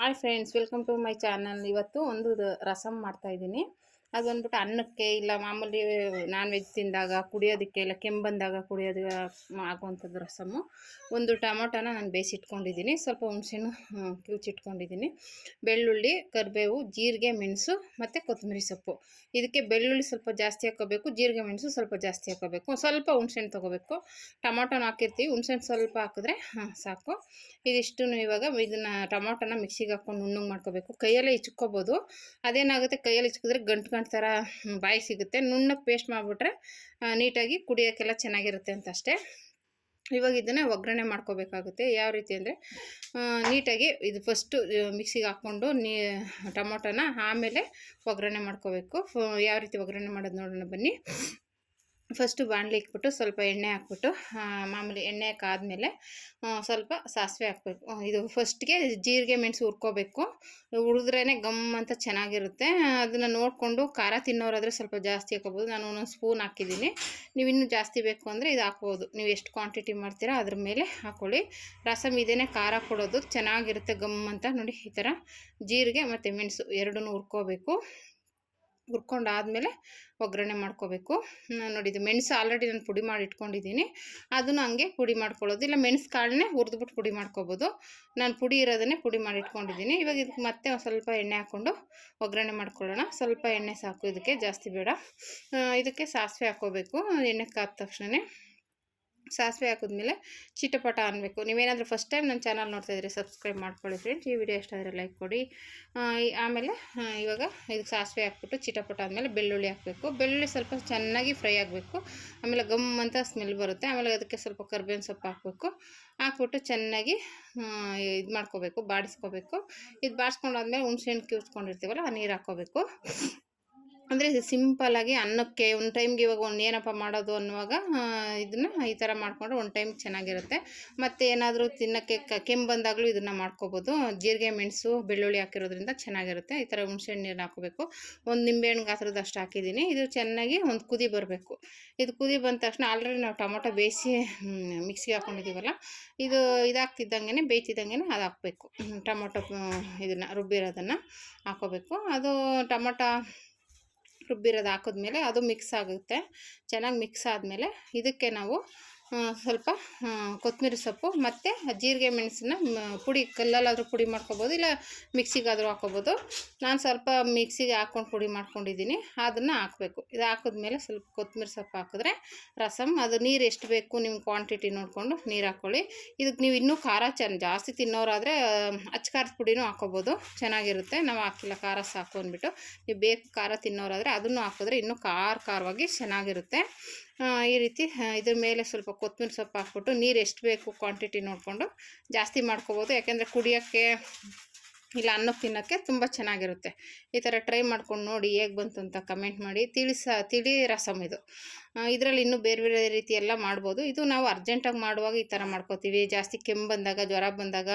Hi friends welcome to my channel ಇವತ್ತು ಒಂದು ರಸಮ್ ಮಾಡ್ತಾ ಇದ್ದೀನಿ. ಅದು ಅನ್ನಕ್ಕೆ ಇಲ್ಲ ಮಾಮೂಲಿ ನಾನ್ ವೆಜ್ ತಿಂದಾಗ ಕುಡಿಯೋದಕ್ಕೆ ಇಲ್ಲ ಕೆಮ್ಮು ಬಂದಾಗ ಕುಡಿಯೋದು ಆಗುವಂಥದ್ದು ರಸಮ್ಮು ಒಂದು ಟೊಮೊಟೊನ ನಾನು ಬೇಯಿಸಿಟ್ಕೊಂಡಿದ್ದೀನಿ. ಸ್ವಲ್ಪ ಹ್ಮ್, ಕಿವುಚಿಟ್ಕೊಂಡಿದ್ದೀನಿ ಬೆಳ್ಳುಳ್ಳಿ ಕರಿಬೇವು ಜೀರಿಗೆ ಮೆಣಸು ಮತ್ತು ಕೊತ್ತಂಬರಿ ಸೊಪ್ಪು. ಇದಕ್ಕೆ ಬೆಳ್ಳುಳ್ಳಿ ಸ್ವಲ್ಪ ಜಾಸ್ತಿ ಹಾಕೋಬೇಕು ಜೀರಿಗೆ ಮೆಣಸು ಸ್ವಲ್ಪ ಜಾಸ್ತಿ ಹಾಕೋಬೇಕು. ಸ್ವಲ್ಪ ಹುಣಸೆಹಣ್ಣು ತೊಗೋಬೇಕು. ಟೊಮೊಟೊನ ಹಾಕಿರ್ತೀವಿ. ಹುಣಸೆಹಣ್ಣು ಸ್ವಲ್ಪ ಹಾಕಿದ್ರೆ ಸಾಕು. ಇದಿಷ್ಟು ಇವಾಗ ಇದನ್ನು ಟೊಮೊಟೊನ ಮಿಕ್ಸಿಗೆ ಹಾಕ್ಕೊಂಡು ನುಣ್ಣಗೆ ಮಾಡ್ಕೋಬೇಕು. ಕೈಯಲ್ಲೇ ಇಚ್ಕೋಬೋದು. ಅದೇನಾಗುತ್ತೆ? ಕೈಯಲ್ಲಿ ಇಚ್ಕಿದ್ರೆ ಗಂಟು ಗಂಟು ಥರ ಬಾಯಿ ಸಿಗುತ್ತೆ. ನುಣ್ಣಗೆ ಪೇಸ್ಟ್ ಮಾಡಿಬಿಟ್ರೆ ನೀಟಾಗಿ ಕುಡಿಯೋಕ್ಕೆಲ್ಲ ಚೆನ್ನಾಗಿರುತ್ತೆ ಅಂತ ಅಷ್ಟೇ. ಇವಾಗ ಇದನ್ನು ಒಗ್ಗರಣೆ ಮಾಡ್ಕೋಬೇಕಾಗುತ್ತೆ. ಯಾವ ರೀತಿ ಅಂದರೆ ನೀಟಾಗಿ ಇದು ಫಸ್ಟು ಮಿಕ್ಸಿಗೆ ಹಾಕ್ಕೊಂಡು ನೀ, ಟೊಮೊಟೊನ ಆಮೇಲೆ ಒಗ್ಗರಣೆ ಮಾಡ್ಕೋಬೇಕು. ಯಾವ ರೀತಿ ಒಗ್ಗರಣೆ ಮಾಡೋದು ನೋಡೋಣ ಬನ್ನಿ. ಫಸ್ಟು ಬಾಣಲಿ ಇಕ್ಬಿಟ್ಟು ಸ್ವಲ್ಪ ಎಣ್ಣೆ ಹಾಕ್ಬಿಟ್ಟು ಮಾಮೂಲಿ ಎಣ್ಣೆ ಹಾಕಾದ್ಮೇಲೆ ಸ್ವಲ್ಪ ಸಾಸಿವೆ ಹಾಕ್ಬೇಕು. ಇದು ಫಸ್ಟ್ಗೆ ಜೀರಿಗೆ ಮೆಣಸು ಹುರ್ಕೋಬೇಕು. ಹುರಿದ್ರೇ ಗಮ್ ಅಂತ ಚೆನ್ನಾಗಿರುತ್ತೆ. ಅದನ್ನು ನೋಡಿಕೊಂಡು ಖಾರ ತಿನ್ನೋರಾದರೆ ಸ್ವಲ್ಪ ಜಾಸ್ತಿ ಹಾಕೋಬೋದು ನಾನು ಒಂದೊಂದು ಸ್ಪೂನ್ ಹಾಕಿದ್ದೀನಿ. ನೀವು ಇನ್ನೂ ಜಾಸ್ತಿ ಬೇಕು ಅಂದರೆ ಇದು ಹಾಕ್ಬೋದು. ನೀವು ಎಷ್ಟು ಕ್ವಾಂಟಿಟಿ ಮಾಡ್ತೀರಾ ಅದ್ರ ಮೇಲೆ ಹಾಕ್ಕೊಳ್ಳಿ ರಸಮ್ ಇದೇನೆ ಖಾರ ಕೊಡೋದು. ಚೆನ್ನಾಗಿರುತ್ತೆ ಗಮ್ ಅಂತ. ನೋಡಿ, ಈ ಥರ ಜೀರಿಗೆ ಮತ್ತು ಮೆಣಸು ಎರಡನ್ನೂ ಹುರ್ಕೋಬೇಕು. ಹುರ್ಕೊಂಡಾದ್ಮೇಲೆ ಒಗ್ಗರಣೆ ಮಾಡ್ಕೋಬೇಕು. ನಾನು ನೋಡಿ ಇದು ಮೆಣಸು ಆಲ್ರೆಡಿ ನಾನು ಪುಡಿ ಮಾಡಿ ಇಟ್ಕೊಂಡಿದ್ದೀನಿ. ಅದನ್ನು ಹಂಗೆ ಪುಡಿ ಮಾಡ್ಕೊಳ್ಳೋದು. ಇಲ್ಲ ಮೆಣಸು ಕಾಳನ್ನೇ ಹುರಿದ್ಬಿಟ್ಟು ಪುಡಿ ಮಾಡ್ಕೋಬೋದು. ನಾನು ಪುಡಿ ಇರೋದನ್ನೇ ಪುಡಿ ಮಾಡಿ ಇಟ್ಕೊಂಡಿದ್ದೀನಿ. ಇವಾಗ ಇದಕ್ಕೆ ಮತ್ತೆ ಸ್ವಲ್ಪ ಎಣ್ಣೆ ಹಾಕ್ಕೊಂಡು ಒಗ್ಗರಣೆ ಮಾಡ್ಕೊಳ್ಳೋಣ. ಸ್ವಲ್ಪ ಎಣ್ಣೆ ಸಾಕು, ಇದಕ್ಕೆ ಜಾಸ್ತಿ ಬೇಡ. ಇದಕ್ಕೆ ಸಾಸಿವೆ ಹಾಕ್ಕೋಬೇಕು. ಎಣ್ಣೆ ಕಾದ ತಕ್ಷಣವೇ ಸಾಸಿವೆ ಹಾಕಿದ್ಮೇಲೆ ಚಿಟಪಟ ಅನ್ನಬೇಕು ನೀವೇನಾದರೂ ಫಸ್ಟ್ ಟೈಮ್ ನನ್ನ ಚಾನಲ್ ನೋಡ್ತಾ ಇದ್ರೆ ಸಬ್ಸ್ಕ್ರೈಬ್ ಮಾಡ್ಕೊಳ್ಳಿ ಫ್ರೆಂಡ್ಸ್ ಈ ವಿಡಿಯೋ ಇಷ್ಟ ಆದರೆ ಲೈಕ್ ಕೊಡಿ. ಆಮೇಲೆ ಇವಾಗ ಇದಕ್ಕೆ ಸಾಸಿವೆ ಹಾಕ್ಬಿಟ್ಟು ಚಿಟಪಟ ಆದಮೇಲೆ ಬೆಳ್ಳುಳ್ಳಿ ಹಾಕಬೇಕು. ಬೆಳ್ಳುಳ್ಳಿ ಸ್ವಲ್ಪ ಚೆನ್ನಾಗಿ ಫ್ರೈ ಆಗಬೇಕು. ಆಮೇಲೆ ಗಮ್ ಅಂತ ಸ್ಮೆಲ್ ಬರುತ್ತೆ. ಆಮೇಲೆ ಅದಕ್ಕೆ ಸ್ವಲ್ಪ ಕರ್ಬೇವಿನ ಸೊಪ್ಪು ಹಾಕಬೇಕು. ಹಾಕ್ಬಿಟ್ಟು ಚೆನ್ನಾಗಿ ಇದು ಮಾಡ್ಕೋಬೇಕು, ಬಾಡಿಸ್ಕೋಬೇಕು. ಇದು ಬಾಡಿಸ್ಕೊಂಡಾದ್ಮೇಲೆ ಹುಣ್ಸೆಹಣ್ಣು ಕಿವಿಸ್ಕೊಂಡಿರ್ತೀವಲ್ಲ ಆ ನೀರು ಹಾಕ್ಕೋಬೇಕು. ಅಂದರೆ ಸಿಂಪಲ್ಲಾಗಿ ಅನ್ನಕ್ಕೆ ಒಂದು ಟೈಮ್ಗೆ ಇವಾಗ ಒಂದು ಏನಪ್ಪ ಮಾಡೋದು ಅನ್ನುವಾಗ ಇದನ್ನು ಈ ಥರ ಮಾಡಿಕೊಂಡ್ರೆ ಒಂದು ಟೈಮ್ ಚೆನ್ನಾಗಿರುತ್ತೆ. ಮತ್ತು ಏನಾದರೂ ತಿನ್ನೋಕ್ಕೆ ಕೆಮ್ಮು ಬಂದಾಗಲೂ ಇದನ್ನು ಮಾಡ್ಕೋಬೋದು. ಜೀರಿಗೆ, ಮೆಣಸು, ಬೆಳ್ಳುಳ್ಳಿ ಹಾಕಿರೋದ್ರಿಂದ ಚೆನ್ನಾಗಿರುತ್ತೆ. ಈ ಥರ ಹುಣ್ಸೆಹಣ್ಣು ನೀರು ಹಾಕೋಬೇಕು. ಒಂದು ನಿಂಬೆಹಣ್ಣು ಗಾತ್ರದಷ್ಟು ಹಾಕಿದ್ದೀನಿ. ಇದು ಚೆನ್ನಾಗಿ ಒಂದು ಕುದಿ ಬರಬೇಕು. ಇದು ಕುದಿ ಬಂದ ತಕ್ಷಣ ಆಲ್ರೆಡಿ ನಾವು ಟೊಮೊಟೊ ಬೇಯಿಸಿ ಮಿಕ್ಸಿಗೆ ಹಾಕ್ಕೊಂಡಿದ್ದೀವಲ್ಲ ಇದು ಇದಾಗ್ತಿದ್ದಂಗೆ ಬೇಯ್ತಿದ್ದಂಗೆ ಅದು ಹಾಕ್ಬೇಕು. ಟೊಮೊಟೊ ಇದನ್ನು ರುಬ್ಬಿರೋದನ್ನು ಹಾಕೋಬೇಕು. ಅದು ಟೊಮೊಟೊ ರುಬ್ಬಿರೋದು ಹಾಕಿದ್ಮೇಲೆ ಅದು ಮಿಕ್ಸ್ ಆಗುತ್ತೆ. ಚೆನ್ನಾಗಿ ಮಿಕ್ಸ್ ಆದಮೇಲೆ ಇದಕ್ಕೆ ನಾವು ಸ್ವಲ್ಪ ಕೊತ್ತಂಬರಿ ಸೊಪ್ಪು ಮತ್ತು ಜೀರಿಗೆ ಮೆಣಸನ್ನ ಪುಡಿ, ಕಲ್ಲಲ್ಲಾದರೂ ಪುಡಿ ಮಾಡ್ಕೊಬೋದು, ಇಲ್ಲ ಮಿಕ್ಸಿಗಾದರೂ ಹಾಕೋಬೋದು. ನಾನು ಸ್ವಲ್ಪ ಮಿಕ್ಸಿಗೆ ಹಾಕ್ಕೊಂಡು ಪುಡಿ ಮಾಡ್ಕೊಂಡಿದ್ದೀನಿ, ಅದನ್ನು ಹಾಕಬೇಕು. ಇದು ಹಾಕಿದ್ಮೇಲೆ ಸ್ವಲ್ಪ ಕೊತ್ತಂಬರಿ ಸೊಪ್ಪು ಹಾಕಿದ್ರೆ ರಸಮ್ ಅದು ನೀರು ಎಷ್ಟು ಬೇಕು ನಿಮ್ಮ ಕ್ವಾಂಟಿಟಿ ನೋಡಿಕೊಂಡು ನೀರು ಹಾಕ್ಕೊಳ್ಳಿ ಇದಕ್ಕೆ ನೀವು ಇನ್ನೂ ಖಾರ ಚೆನ್ನ ಜಾಸ್ತಿ ತಿನ್ನೋರಾದರೆ ಅಚ್ಚಕಾರದ ಪುಡಿನೂ ಹಾಕೋಬೋದು. ಚೆನ್ನಾಗಿರುತ್ತೆ. ನಾವು ಹಾಕಿಲ್ಲ, ಖಾರ ಸಾಕು ಅಂದ್ಬಿಟ್ಟು. ನೀವು ಬೇಕು ಖಾರ ತಿನ್ನೋರಾದರೆ ಅದನ್ನು ಹಾಕಿದ್ರೆ ಇನ್ನೂ ಖಾರ ಖಾರವಾಗಿ ಚೆನ್ನಾಗಿರುತ್ತೆ. ಈ ರೀತಿ ಇದ್ರ ಮೇಲೆ ಸ್ವಲ್ಪ ಕೊತ್ತಂಬರಿ ಸೊಪ್ಪು ಹಾಕ್ಬಿಟ್ಟು ನೀರು ಎಷ್ಟು ಬೇಕು ಕ್ವಾಂಟಿಟಿ ನೋಡಿಕೊಂಡು ಜಾಸ್ತಿ ಮಾಡ್ಕೋಬೋದು. ಯಾಕೆಂದರೆ ಕುಡಿಯೋಕ್ಕೆ ಇಲ್ಲ ಅನ್ನಕ್ಕೆ ತಿನ್ನೋಕ್ಕೆ ತುಂಬ ಚೆನ್ನಾಗಿರುತ್ತೆ. ಈ ಥರ ಟ್ರೈ ಮಾಡ್ಕೊಂಡು ನೋಡಿ ಹೇಗೆ ಬಂತು ಅಂತ ಕಮೆಂಟ್ ಮಾಡಿ. ತಿಳಿಸ ತಿಳಿ ರಸಮ್ ಇದು ಇದರಲ್ಲಿ ಇನ್ನೂ ಬೇರೆ ಬೇರೆ ರೀತಿ ಎಲ್ಲ ಮಾಡ್ಬೋದು. ಇದು ನಾವು ಅರ್ಜೆಂಟಾಗಿ ಮಾಡುವಾಗ ಈ ಥರ ಮಾಡ್ಕೋತೀವಿ. ಜಾಸ್ತಿ ಕೆಮ್ಮು ಬಂದಾಗ, ಜ್ವರ ಬಂದಾಗ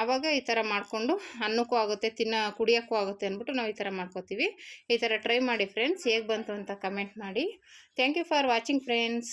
ಆವಾಗ ಈ ಥರ ಮಾಡಿಕೊಂಡು ಅನ್ನಕ್ಕೂ ಆಗುತ್ತೆ, ತಿನ್ನ, ಕುಡಿಯೋಕ್ಕೂ ಆಗುತ್ತೆ ಅಂದ್ಬಿಟ್ಟು ನಾವು ಈ ಥರ ಮಾಡ್ಕೋತೀವಿ. ಈ ಥರ ಟ್ರೈ ಮಾಡಿ ಫ್ರೆಂಡ್ಸ್ ಹೇಗೆ ಬಂತು ಅಂತ ಕಮೆಂಟ್ ಮಾಡಿ. Thank you for watching friends